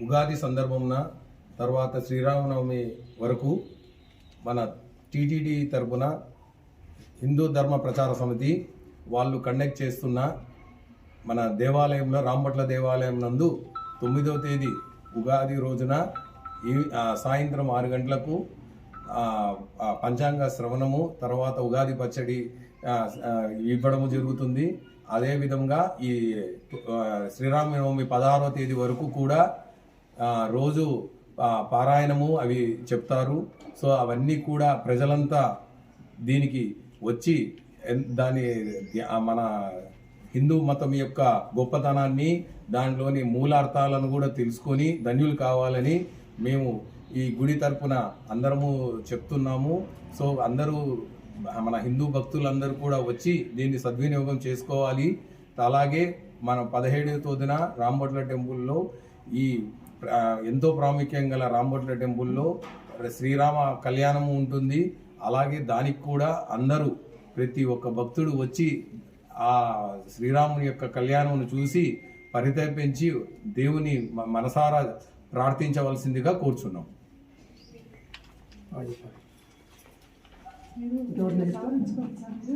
ఉగాది సందర్భంన తర్వాత శ్రీరామనవమి వరకు మన టీటీడీ తరపున హిందూ ధర్మ ప్రచార సమితి వాళ్ళు కండక్ట్ చేస్తున్న మన దేవాలయంలో రాంపట్ల దేవాలయం నందు తొమ్మిదవ తేదీ ఉగాది రోజున ఈ సాయంత్రం ఆరు గంటలకు పంచాంగ శ్రవణము తర్వాత ఉగాది పచ్చడి ఇవ్వడము జరుగుతుంది. అదేవిధంగా ఈ శ్రీరామనవమి పదహారవ తేదీ వరకు కూడా రోజు పారాయణము అవి చెప్తారు. సో అవన్నీ కూడా ప్రజలంతా దీనికి వచ్చి దాని మన హిందూ మతం యొక్క గొప్పతనాన్ని దానిలోని మూలార్థాలను కూడా తెలుసుకొని ధన్యులు కావాలని మేము ఈ గుడి తరపున అందరము చెప్తున్నాము. సో అందరూ మన హిందూ భక్తులందరూ కూడా వచ్చి దీన్ని సద్వినియోగం చేసుకోవాలి. అలాగే మనం పదిహేడవ తేదీన రాంబొట్ల టెంపుల్లో ఈ ఎంతో ప్రాముఖ్యం గల రాంబొట్ల టెంపుల్లో శ్రీరామ కళ్యాణము ఉంటుంది. అలాగే దానికి కూడా అందరూ ప్రతి ఒక్క భక్తుడు వచ్చి ఆ శ్రీరాముని యొక్క కళ్యాణమును చూసి పరితపించి దేవుని మనసారా ప్రార్థించవలసిందిగా కోరుచున్నాం.